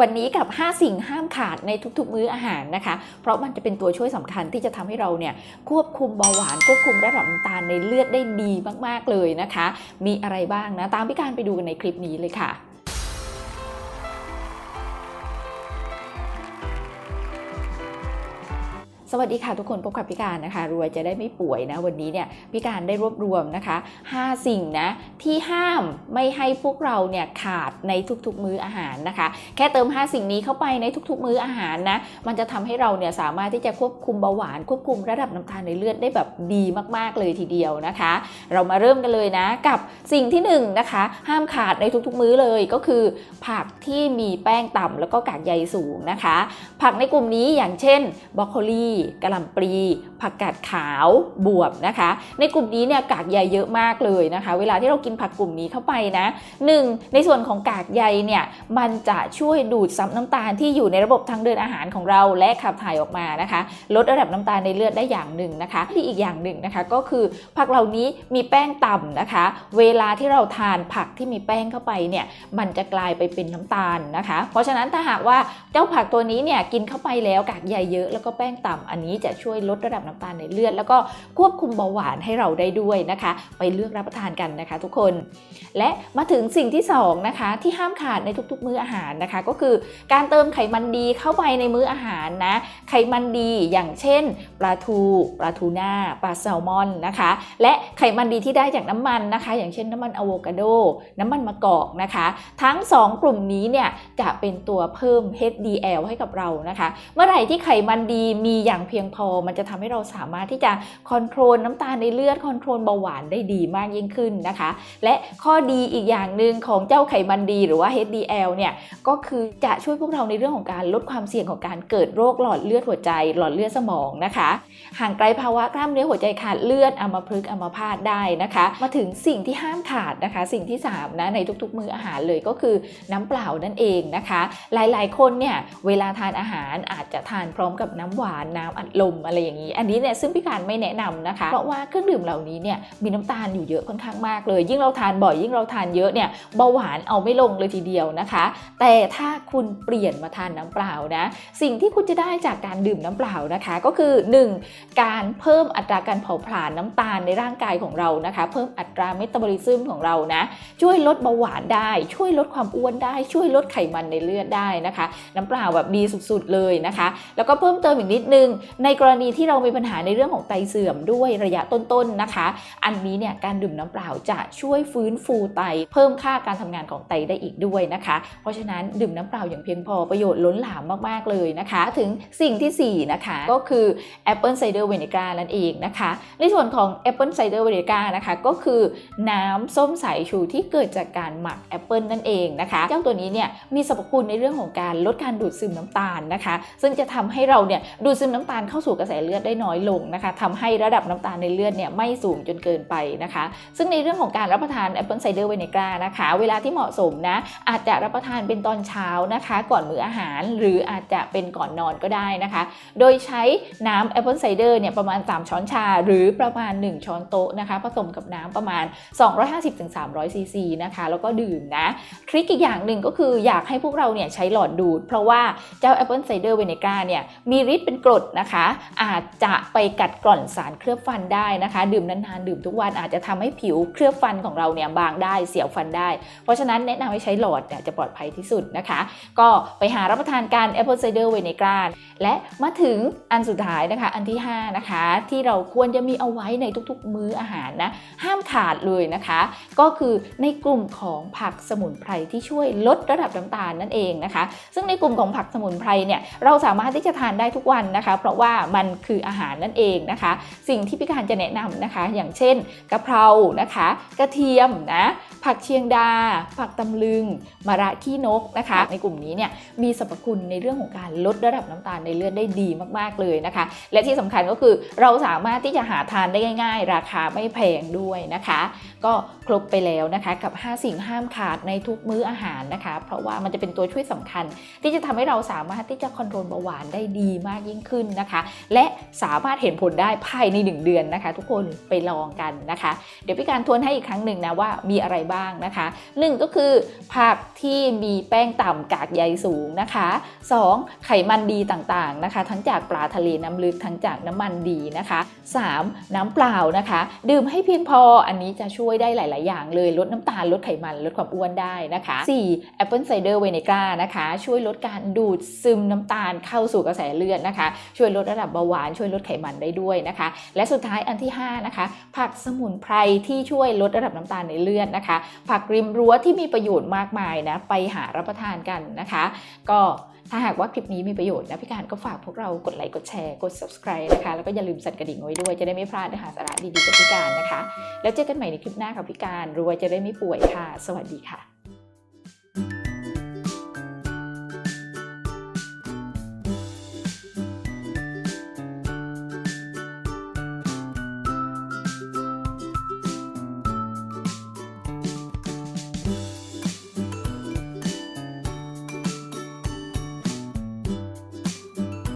วันนี้กับ 5 สิ่งห้ามขาดในทุกๆ มื้ออาหารนะคะ เพราะมันจะเป็นตัวช่วยสำคัญที่จะทำให้เราเนี่ยควบคุมเบาหวานควบคุมระดับน้ำตาลในเลือดได้ดีมากๆเลยนะคะ มีอะไรบ้างนะ ตามพี่การไปดูกันในคลิปนี้เลยค่ะ สวัสดีค่ะทุกคนพบกับพี่การนะคะ รวยจะได้ไม่ป่วยนะวันนี้เนี่ยพี่การได้รวบรวมนะคะ 5 สิ่งนะที่ห้ามไม่ให้พวกเราเนี่ยขาดในทุกๆมื้ออาหารนะคะ แค่เติม 5 สิ่งนี้เข้าไปในทุกๆมื้ออาหารนะมันจะทำให้เราเนี่ยสามารถที่จะควบคุมเบาหวานควบคุมระดับน้ำตาลในเลือดได้แบบดีมากๆเลยทีเดียวนะคะ เรามาเริ่มกันเลยนะกับสิ่งที่1นงนะคะ ห้ามขาดในทุกๆมื้อเลยก็คือ ผักที่มีแป้งต่ำแล้วก็กากใยสูงนะคะ ผักในกลุ่มนี้อย่างเช่นบรอกโคลีกะหล่ำปลีผักกาดขาวบวบนะคะ ในกลุ่มนี้เนี่ยกากใยเยอะมากเลยนะคะ เวลาที่เรากินผักกลุ่มนี้เข้าไปนะหนึ่งในส่วนของกากใยเนี่ยมันจะช่วยดูดซับน้ำตาลที่อยู่ในระบบทางเดินอาหารของเราและขับถ่ายออกมานะคะ ลดระดับน้ำตาลในเลือดได้อย่างหนึ่งนะคะ ที่อีกอย่างหนึ่งนะคะก็คือผักเหล่านี้มีแป้งต่ำนะคะ เวลาที่เราทานผักที่มีแป้งเข้าไปเนี่ยมันจะกลายไปเป็นน้ำตาลนะคะ เพราะฉะนั้นถ้าหากว่าเจ้าผักตัวนี้เนี่ยกินเข้าไปแล้วกากใยเยอะแล้วก็แป้งต่ำอันนี้จะช่วยลดระดับน้ำตาลในเลือด แล้วก็ควบคุมเบาหวานให้เราได้ด้วยนะคะ ไปเลือกรับประทานกันนะคะ ทุกคน และมาถึงสิ่งที่สองนะคะที่ห้ามขาดในทุกๆ มื้ออาหารนะคะ ก็คือการเติมไขมันดีเข้าไปในมื้ออาหารนะไขมันดีอย่างเช่นปลาทูปลาทูน่าปลาแซลมอนนะคะ และไขมันดีที่ได้จากน้ำมันนะคะ อย่างเช่นน้ำมันอะโวคาโด น้ำมันมะกอกนะคะ ทั้ง 2 กลุ่มนี้เนี่ยจะเป็นตัวเพิ่ม HDL ให้กับเรานะคะ เมื่อไหร่ที่ไขมันดีมีอย่างเพียงพอ มันจะทำให้เราสามารถที่จะคอนโทรลน้ำตาลในเลือดคอนโทรลเบาหวานได้ดีมากยิ่งขึ้นนะคะ และข้อดีอีกอย่างหนึ่งของเจ้าไขมันดีหรือว่า HDL เนี่ยก็คือจะช่วยพวกเราในเรื่องของการลดความเสี่ยงของการเกิดโรคหลอดเลือดหัวใจ หลอดเลือดสมองนะคะ ห่างไกลภาวะกล้ามเนื้อหัวใจขาดเลือดอัมพฤกษ์อัมพาตได้นะคะ มาถึงสิ่งที่ห้ามขาดนะคะ สิ่งที่3นะในทุกๆ มื้ออาหารเลยก็คือน้ำเปล่านั่นเองนะคะ หลายๆ คนเนี่ยเวลาทานอาหารอาจจะทานพร้อมกับน้ำหวานน้ำอัดลมอะไรอย่างนี้ อันนี้เนี่ยซึ่งพี่การไม่แนะนำนะคะ เพราะว่าเครื่องดื่มเหล่านี้เนี่ยมีน้ำตาลอยู่เยอะค่อนข้างมากเลย ยิ่งเราทานบ่อยยิ่งเราทานเยอะเนี่ยเบาหวานเอาไม่ลงเลยทีเดียวนะคะ แต่ถ้าคุณเปลี่ยนมาทานน้ำเปล่านะสิ่งที่คุณจะได้จากการดื่มน้ำเปล่านะคะ ก็คือ 1. การเพิ่มอัตราการเผาผลาญน้ำตาลในร่างกายของเรานะคะ เพิ่มอัตราเมตาบอลิซึมของเรานะช่วยลดเบาหวานได้ ช่วยลดความอ้วนได้ ช่วยลดไขมันในเลือดได้นะคะ น้ำเปล่าแบบดีสุดๆเลยนะคะ แล้วก็เพิ่มเติมอีกนิดนึงในกรณีที่เรามีปัญหาในเรื่องของไตเสื่อมด้วยระยะต้นๆนะคะ อันนี้เนี่ยการดื่มน้ำเปล่าจะช่วยฟื้นฟูไต เพิ่มค่าการทำงานของไตได้อีกด้วยนะคะ เพราะฉะนั้นดื่มน้ำเปล่าอย่างเพียงพอประโยชน์ล้นหลามมากๆเลยนะคะ ถึงสิ่งทีสี่4 นะคะ ก็คือ Apple Cider Vinegar นั่นเองนะคะ ในส่วนของ Apple Cider Vinegar นะคะก็คือน้ำส้มสายชูที่เกิดจากการหมักแอปเปิลนั่นเองนะคะ เจ้าตัวนี้เนี่ยมีสรรพคุณในเรื่องของการลดการดูดซึมน้ำตาลนะคะ ซึ่งจะทำให้เราเนี่ยดูดซึมน้ำตาลเข้าสู่กระแสเลือดได้น้อยลงนะคะทำให้ระดับน้ำตาลในเลือดเนี่ยไม่สูงจนเกินไปนะคะ ซึ่งในเรื่องของการรับประทาน Apple Cider Vinegar นกานะคะ เวลาที่เหมาะสมนะอาจจะรับประทานเป็นตอนเช้านะคะ ก่อนมื้ออาหาร หรืออาจจะเป็นก่อนนอนก็ได้นะคะ โดยใช้น้ำ Apple Cider เนี่ยประมาณ 3 ช้อนชา หรือประมาณ 1 ช้อนโต๊ะนะคะผสมกับน้ำประมาณ 250-300ซีซีนะคะแล้วก็ดื่มนะทริคอีกอย่างหนึ่งก็คืออยากให้พวกเราเนี่ยใช้หลอดดูด เพราะว่าเจ้า Apple Cider Vinegar เนี่ยมีฤทธิ์เป็นกรดนะคะ อาจจะไปกัดกร่อนสารเคลือบฟันได้นะคะ ดื่มนานๆดื่มทุกวันอาจจะทำให้ผิวเคลือบฟันของเราเนี่ยบางได้เสียวฟันได้ เพราะฉะนั้นแนะนำให้ใช้หลอดเนี่ยจะปลอดภัยที่สุดนะคะ ก็ไปหารับประทานการ Apple Cider Vinegar และมาถึงอันสุดท้ายนะคะอันที่ 5 นะคะ ที่เราควรจะมีเอาไว้ในทุกๆ มื้ออาหารนะห้ามขาดเลยนะคะ ก็คือในกลุ่มของผักสมุนไพรที่ช่วยลดระดับน้ำตาลนั่นเองนะคะ ซึ่งในกลุ่มของผักสมุนไพรเนี่ยเราสามารถที่จะทานได้ทุกวันนะคะเพราะว่ามันคืออาหารนั่นเองนะคะ สิ่งที่พี่การจะแนะนำนะคะ อย่างเช่นกะเพรานะคะ กระเทียมนะผักเชียงดา ผักตำลึงมะระขี้นกนะคะ ในกลุ่มนี้เนี่ยมีสรรพคุณในเรื่องของการลดระดับน้ำตาลในเลือดได้ดีมากๆเลยนะคะ และที่สำคัญก็คือเราสามารถที่จะหาทานได้ง่าย ๆ ราคาไม่แพงด้วยนะคะ ก็ครบไปแล้วนะคะกับ 5 สิ่งห้ามขาดในทุกมื้ออาหารนะคะ เพราะว่ามันจะเป็นตัวช่วยสำคัญ ที่จะทำให้เราสามารถที่จะคอนโทรลเบาหวานได้ดีมากยิ่งขึ้นนะคะ และสามารถเห็นผลได้ภายใน 1 เดือนนะคะ ทุกคนไปลองกันนะคะ เดี๋ยวพี่การทวนให้อีกครั้งหนึ่งนะว่ามีอะไรบ้างนะคะหนึ่งก็คือผักที่มีแป้งต่ำกากใยสูงนะคะ 2. ไขมันดีต่างๆนะคะ ทั้งจากปลาทะเลน้ำลึกทั้งจากน้ำมันดีนะคะ 3. น้ำเปล่านะคะ ดื่มให้เพียงพออันนี้จะช่วยได้หลาย ๆ อย่างเลยลดน้ำตาลลดไขมันลดความอ้วนได้นะคะ 4. Apple Cider Vinegar นะคะ ช่วยลดการดูดซึมน้ำตาลเข้าสู่กระแสเลือดนะคะช่วยลดระดับเบาหวาน ช่วยลดไขมันได้ด้วยนะคะ และสุดท้ายอันที่ 5 นะคะ ผักสมุนไพรที่ช่วยลดระดับน้ำตาลในเลือดนะคะ ผักริมรั้วที่มีประโยชน์มากมายนะไปหารับประทานกันนะคะ ก็ถ้าหากว่าคลิปนี้มีประโยชน์นะพี่การก็ฝากพวกเรากดไลค์กดแชร์กด subscribe นะคะ แล้วก็อย่าลืมสั่นกระดิ่งไว้ด้วยจะได้ไม่พลาดเนื้อหาสาระดีๆจากพี่การนะคะ แล้วเจอกันใหม่ในคลิปหน้าค่ะพี่การรวยจะได้ไม่ป่วยค่ะ สวัสดีค่ะ